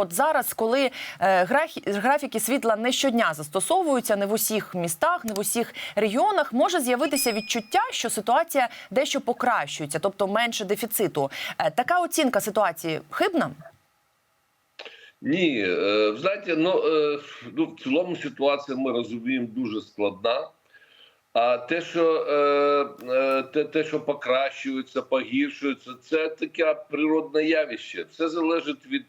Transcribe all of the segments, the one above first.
От зараз, коли е, графіки світла не щодня застосовуються, не в усіх містах, не в усіх регіонах, може з'явитися відчуття, що ситуація дещо покращується, тобто менше дефіциту. Е, така оцінка ситуації хибна? Ні, е, знаєте, ну, ну в цілому ситуація ми розуміємо дуже складна. А те, що те, те, що покращується, погіршується, це таке природне явище. Все залежить від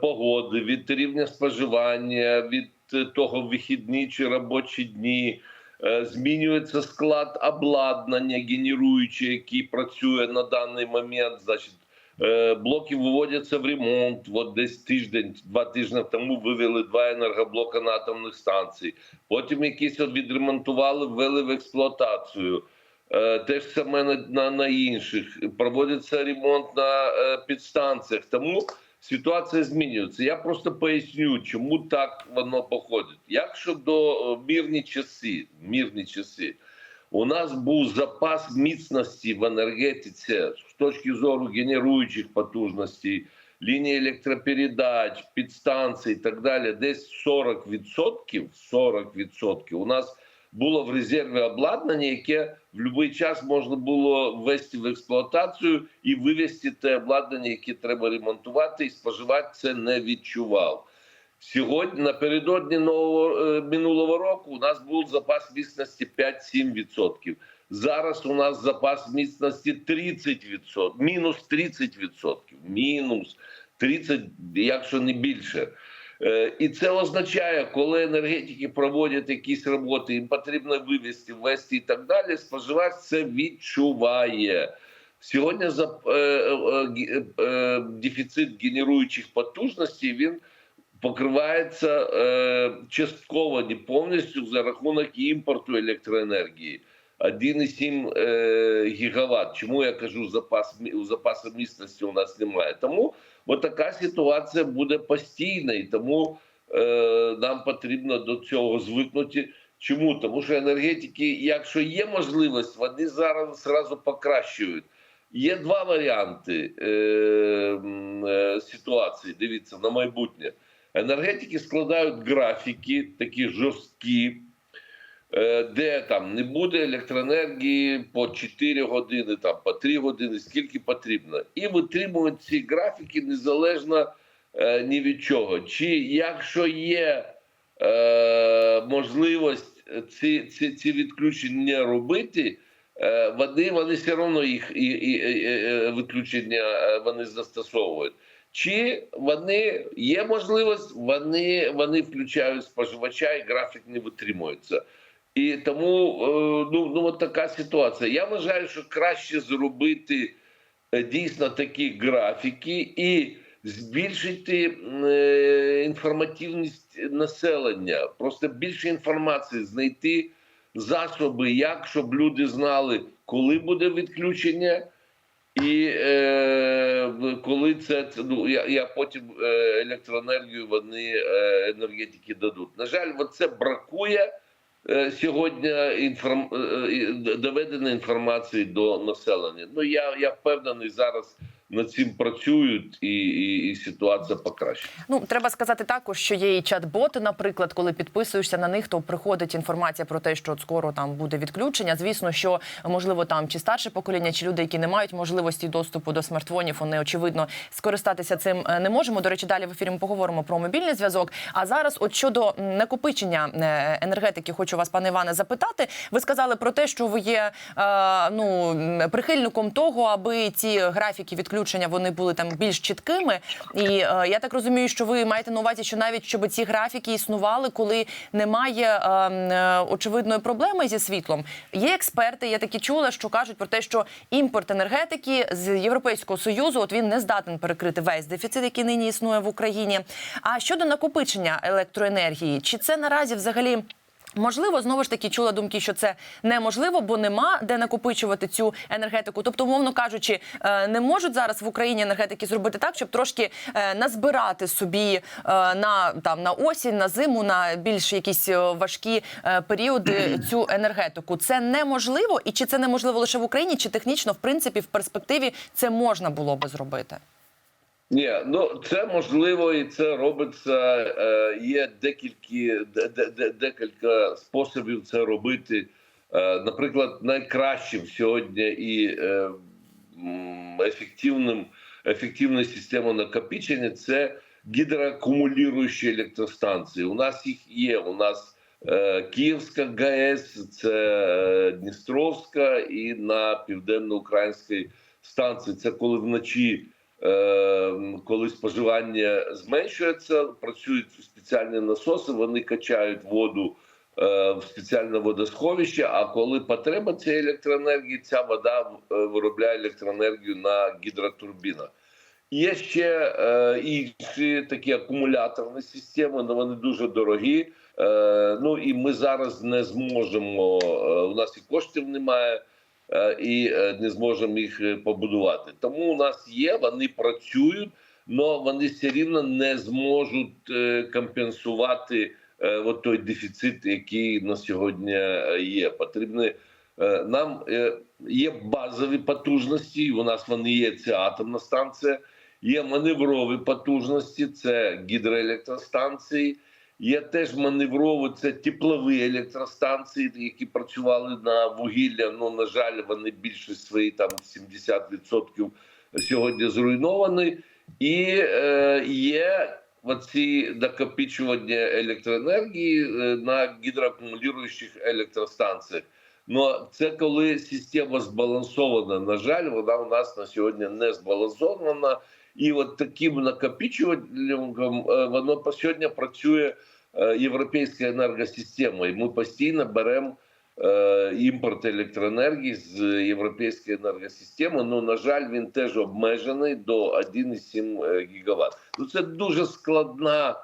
погоди, від рівня споживання, від е, того вихідні чи робочі дні. Е, Змінюється склад обладнання, генеруючи, який працює на даний момент. Значить, Е, блоки виводяться в ремонт. От десь тиждень, два тижні тому вивели два енергоблока на атомних станцій. Потім якісь от відремонтували, ввели в експлуатацію. Е, Те ж саме на, на, інших. Проводиться ремонт на е, підстанціях. Тому ситуація змінюється. Я просто поясню, чому так воно походить. Якщо до е, мирні часи, мирні часи, у нас був запас міцності в енергетиці з точки зору генеруючих потужностей, лінії електропередач, підстанцій і так далі, десь 40%, 40% у нас було в резерві обладнання, яке в будь-який час можна було ввести в експлуатацію і вивести те обладнання, яке треба ремонтувати, і споживач це не відчував. Сьогодні напередодні нового е, минулого року у нас був запас міцності 5-7%. Зараз у нас запас міцності 30%, мінус 30%, мінус 30, якщо не більше. Е, І це означає, коли енергетики проводять якісь роботи, їм потрібно вивести, ввести і так далі. Споживач це відчуває. Сьогодні за е, е, дефіцит генеруючих потужностей він покривається частково, не повністю за рахунок імпорту електроенергії. 1,7 е, гігаватт. Чому я кажу, запас мі- запасу міцності у нас немає? Тому от така ситуація буде постійна, і тому е, нам потрібно до цього звикнути. Чому? Тому що енергетики, якщо є можливість, вони зараз зразу покращують. Є два варіанти е, е, ситуації. Дивіться на майбутнє. Енергетики складають графіки, такі жорсткі, де там не буде електроенергії по 4 години, там по 3 години, скільки потрібно, і витримують ці графіки незалежно е, ні від чого. Чи якщо є е, можливість ці, ці, ці відключення робити, е, вони, вони все одно їх і, і, і, е, відключення е, вони застосовують. Чи вони є можливість, вони, вони включають споживача і графік не витримується. І тому е, ну, ну от така ситуація. Я вважаю, що краще зробити е, дійсно такі графіки і збільшити е, інформативність населення, просто більше інформації, знайти засоби, як щоб люди знали, коли буде відключення. І е, коли це, ну я, я потім електроенергію вони енергетики дадуть. На жаль, це бракує сьогодні інформ, доведена е, доведеної інформації до населення. Ну я, я впевнений зараз над цим працюють і, і, і ситуація покращить. Ну треба сказати також, що є і чат-боти, наприклад, коли підписуєшся на них, то приходить інформація про те, що от скоро там буде відключення. Звісно, що можливо там чи старше покоління, чи люди, які не мають можливості доступу до смартфонів, вони очевидно скористатися цим е, не можемо. До речі, далі в ефірі ми поговоримо про мобільний зв'язок. А зараз, от щодо накопичення е, енергетики, хочу вас, пане Іване, запитати. Ви сказали про те, що ви є е, ну прихильником того, аби ці графіки відключення вони були там більш чіткими. І е, я так розумію, що ви маєте на увазі, що навіть щоб ці графіки існували, коли немає е, е, очевидної проблеми зі світлом. Є експерти, я такі чула, що кажуть про те, що імпорт енергетики з Європейського союзу, от він не здатен перекрити весь дефіцит, який нині існує в Україні. А щодо накопичення електроенергії, чи це наразі взагалі? Можливо, знову ж таки чула думки, що це неможливо, бо нема де накопичувати цю енергетику. Тобто, умовно кажучи, е, не можуть зараз в Україні енергетики зробити так, щоб трошки е, назбирати собі е, на там на осінь, на зиму, на більш якісь важкі періоди цю енергетику. Це неможливо, і чи це неможливо лише в Україні, чи технічно, в принципі, в перспективі це можна було би зробити? Ні, ну це можливо і це робиться. Е, є декілька, де, де- де- декілька способів це робити. Е, наприклад, найкращим сьогодні і е, ефективним, ефективна система накопичення це гідроакумулюючі електростанції. У нас їх є. У нас е, Київська ГАЕС, це е, Дністровська і на південно-українській станції. Це коли вночі. Е, коли споживання зменшується, працюють спеціальні насоси, вони качають воду е, в спеціальне водосховище. А коли потреба цієї електроенергії, ця вода е, виробляє електроенергію на гідротурбінах. Є ще е, інші такі акумуляторні системи, але вони дуже дорогі. Ну і ми зараз не зможемо. у нас і коштів немає і е, не зможемо їх е, побудувати. Тому у нас є, вони працюють, але вони все рівно не зможуть е, компенсувати е, от той дефіцит, який на сьогодні е, є. Потрібно е, нам е, є базові потужності. У нас вони є. Це атомна станція. Є маневрові потужності, це гідроелектростанції. Є теж маневрові, це теплові електростанції, які працювали на вугілля. Ну на жаль, вони більшість свої там 70% сьогодні зруйновані. І е, є оці накопичування електроенергії е, на гідроакумулюючих електростанціях. Ну це коли система збалансована. На жаль, вона у нас на сьогодні не збалансована. І от таким накопичуванням е, воно по сьогодні працює е, європейська енергосистема. І ми постійно беремо е, імпорт електроенергії з європейської енергосистеми. Ну на жаль, він теж обмежений до 1,7 гігаватт. Ну це дуже складна.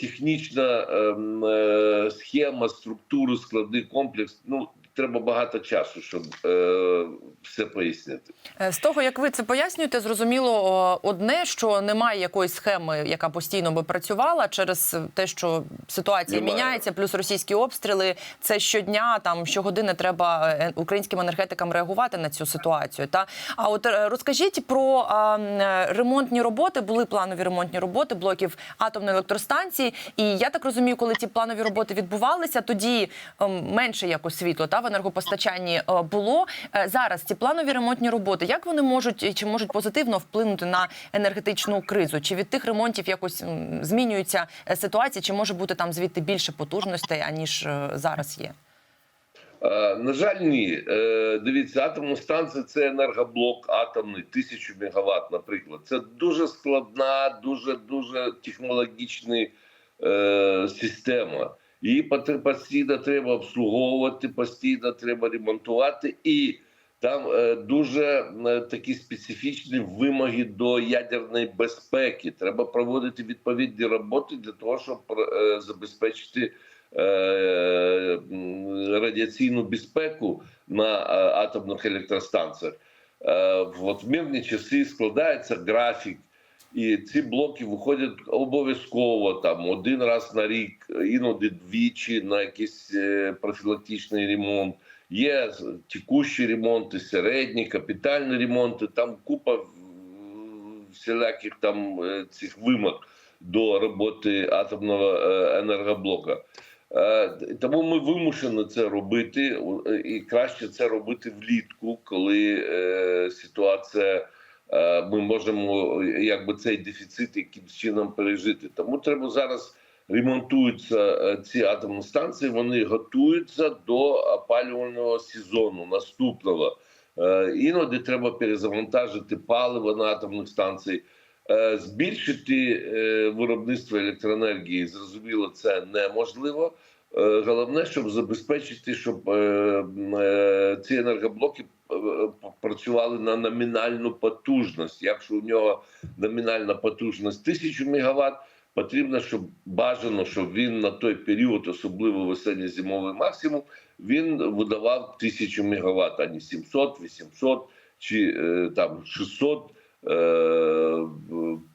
Технічна ем, схема, структура, складний комплекс. Ну треба багато часу, щоб е, все пояснити. Е, З того, як ви це пояснюєте, зрозуміло одне, що немає якоїсь схеми, яка постійно би працювала через те, що ситуація Немає. міняється, плюс російські обстріли. Це щодня, там щогодини треба е, українським енергетикам реагувати на цю ситуацію. Та а от е, розкажіть про е, ремонтні роботи. Були планові ремонтні роботи блоків атомної електростанції. І я так розумію, коли ці планові роботи відбувалися, тоді ем, менше якось світло та енергопостачанні е, було. Е, Зараз ці планові ремонтні роботи, як вони можуть чи можуть позитивно вплинути на енергетичну кризу? Чи від тих ремонтів якось змінюється е, ситуація? Чи може бути там звідти більше потужностей аніж зараз є? На жаль, ні. Дивіться, атомна станція це енергоблок атомний, тисячу мегаватт, наприклад. Це дуже складна, дуже дуже технологічна е, система. Її постійно треба обслуговувати, постійно треба ремонтувати, і там е, дуже е, такі специфічні вимоги до ядерної безпеки. Треба проводити відповідні роботи для того, щоб е, забезпечити радіаційну безпеку на атомних електростанціях. В мирні часи складається графік, і ці блоки виходять обов'язково там один раз на рік, іноді двічі на якийсь е, профілактичний ремонт. Є текущі ремонти, середні, капітальні ремонти. Там купа всіляких там е, цих вимог до роботи атомного е, енергоблока. Е, Тому ми вимушені це робити, е, і краще це робити влітку, коли е, ситуація. Е, Ми можемо якби цей дефіцит якимсь чином пережити. Тому треба зараз ремонтуються е, ці атомні станції. Вони готуються до опалювального сезону наступного. Е, Іноді треба перезавантажити паливо на атомних станціях. Е, Збільшити виробництво електроенергії, зрозуміло, це неможливо. Головне, щоб забезпечити, щоб ці енергоблоки працювали на номінальну потужність. Якщо у нього номінальна потужність 1000 МВт, потрібно, щоб бажано, щоб він на той період, особливо весенній зимовий максимум, він видавав 1000 МВт, а не 700, 800 чи е, там 600 е,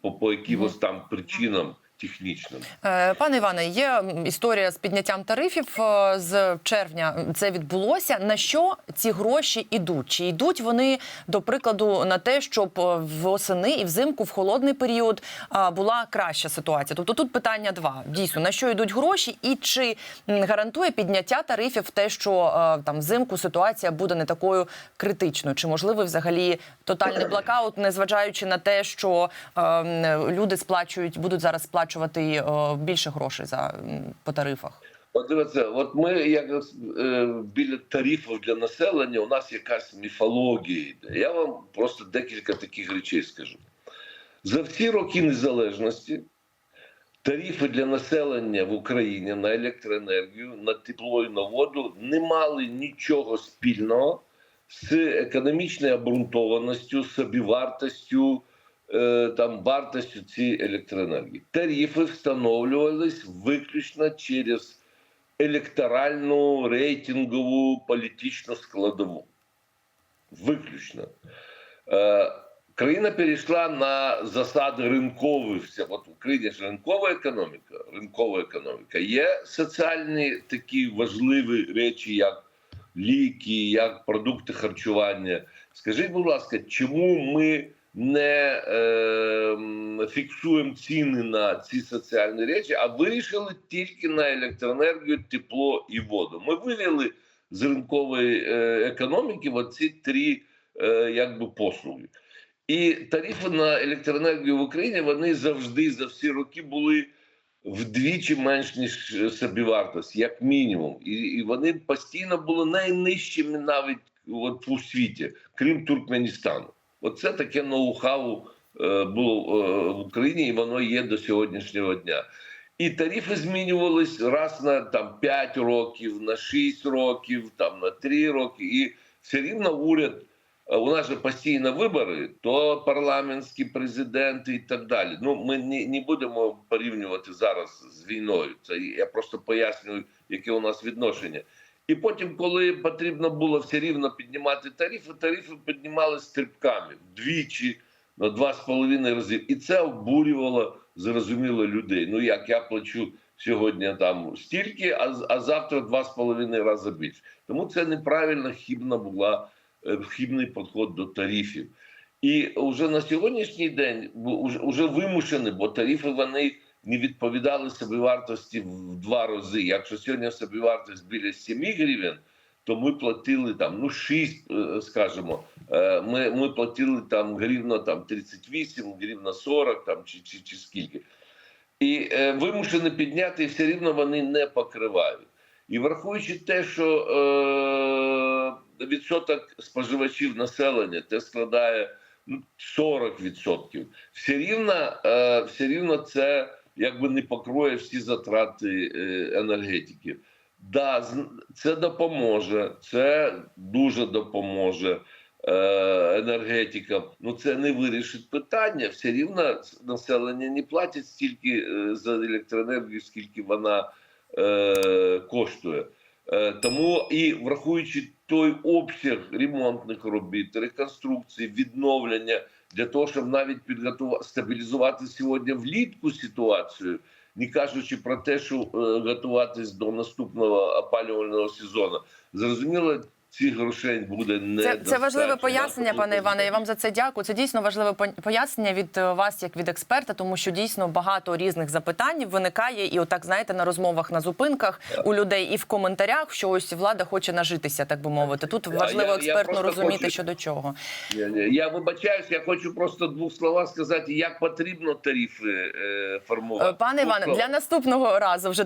по, по якимось там причинам технічним. Е, Пане Іване, є історія з підняттям тарифів е, з червня. Це відбулося. На що ці гроші йдуть? Чи йдуть вони до прикладу на те, щоб е, восени і взимку в холодний період була краща ситуація? Тобто тут питання два: дійсно на що йдуть гроші, і чи гарантує підняття тарифів те, що там взимку ситуація буде не такою критичною? Чи можливий взагалі тотальний блокаут, незважаючи на те, що е, люди сплачують, будуть зараз сплачувати е, більше грошей за по тарифах? От дивіться, от ми як е, біля тарифів для населення, у нас якась міфологія йде. Я вам просто декілька таких речей скажу. За всі роки незалежності тарифи для населення в Україні на електроенергію, на тепло і на воду не мали нічого спільного з економічною обґрунтованістю, собівартостю, е, там вартостю цієї електроенергії. Тарифи встановлювались виключно через електоральну, рейтингову, політичну складову. Виключно. Е, країна перейшла на засади ринкових. От в Україні ж ринкова економіка. Ринкова економіка. Є соціальні такі важливі речі, як ліки, як продукти харчування. Скажіть, будь ласка, чому ми не е, фіксуємо ціни на ці соціальні речі, а вирішили тільки на електроенергію, тепло і воду? Ми вивели з ринкової е, економіки оці три е, якби послуги. І тарифи на електроенергію в Україні вони завжди за всі роки були вдвічі менш ніж собівартість, як мінімум. І, і вони постійно були найнижчими навіть от у світі, крім Туркменістану. Оце таке ноу-хау е, було е, в Україні, і воно є до сьогоднішнього дня. І тарифи змінювались раз на там 5 років, на 6 років, там на 3 роки. І все рівно уряд. е, У нас же постійно вибори, то парламентські президенти і так далі. Ну ми не, не будемо порівнювати зараз з війною. Це я просто пояснюю, яке у нас відношення. І потім, коли потрібно було все рівно піднімати тарифи, тарифи піднімали стрибками вдвічі на два з половиною рази. І це обурювало зрозуміло людей. Ну як я плачу сьогодні там стільки, а, а завтра два з половиною рази більше. Тому це неправильна хібна була е, хібний підход до тарифів. І вже на сьогоднішній день вже вимушені, бо тарифи вони не відповідали собівартості в два рази. Якщо сьогодні собівартість біля 7 гривень, то ми платили там ну 6, е, скажімо. Е, Ми, ми платили там гривна там 38, гривна 40 там чи, чи, чи скільки. І е, вимушені підняти, і все рівно вони не покривають. І враховуючи те, що е, відсоток споживачів населення те складає ну, 40%, все рівно, е, все рівно це якби не покроє всі затрати е, енергетики. Да, це допоможе, це дуже допоможе е, енергетикам. Ну це не вирішить питання. Все рівно населення не платить стільки е, за електроенергію, скільки вона е, коштує. Тому і врахуючи той обсяг ремонтних робіт, реконструкції, відновлення для того, щоб навіть підготувати стабілізувати сьогодні влітку ситуацію, не кажучи про те, що е, готуватись до наступного опалювального сезону, зрозуміло. Цих грошей буде не Це, це важливе пояснення, пане Іване. Я вам за це дякую. Це дійсно важливе пояснення від е, вас, як від експерта, тому що дійсно багато різних запитань виникає, і отак знаєте, на розмовах на зупинках у людей і в коментарях, що ось влада хоче нажитися, так би мовити. Тут важливо я експертно просто розуміти, хочу- що до чого. Ні, ні, Я вибачаюсь, я хочу просто двох словах сказати, як потрібно тарифи е, Е, формувати. Пане Іване, для наступного разу вже